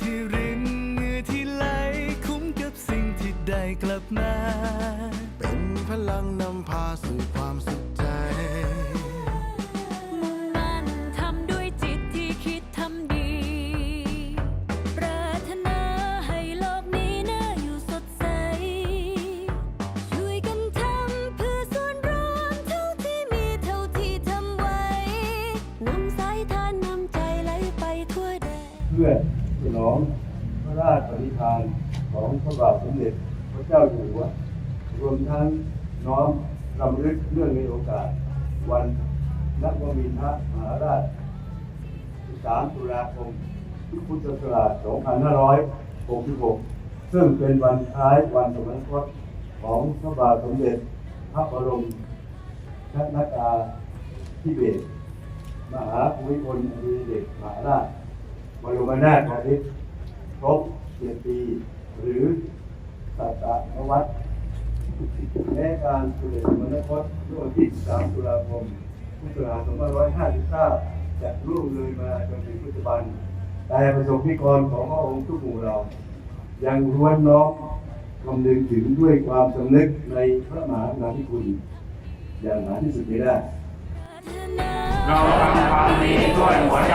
ที่รินเหงื่อที่ไหลคุ้มกับสิ่งที่ได้กลับมา เป็นพลังนำพาสู่ความสุขใจ มุ่งมั่นทำด้วยจิตที่คิดทำดี ปรารถนาให้โลกนี้น่าอยู่สดใส ช่วยกันทำเพื่อส่วนรวมเท่าที่มีเท่าที่ทำไว้ นำสายทานนำใจไหลไปทั่วแดน เพื่อส นองพระราชปณิธานของพระบาทสมเด็จพระเจ้าอยู่หัว รวมทั้งน้อมรำลึกเรื่องในโอกาส วันนักวมินทรมหาราช 3 ตุลาคม พุทธศักราช 2566 ซึ่งเป็นวันคล้ายวันสมรสของพระบาทสมเด็จพระบรมชนกาธิเบศรมหาภูมิพลอดุลยเดชมหาราช รมนาถบพิตรครบเจ็ดปี หรือสัตตนวัตรและการเสด็จสมณคตเมื่อวันที่ 3 ตุลาคม พุทธศักราช2559จะล่วงเลยมาจนถึงปัจจุบัน แต่ประสบนิกรของพระองค์ทุกหมู่เรา ยังล้วนน้อมคำนึงถึงด้วยความสำนึกในพระมหากรุณาธิคุณ อย่างหาที่สุดไม่ได้ เราทำความดีด้วยหัวใจ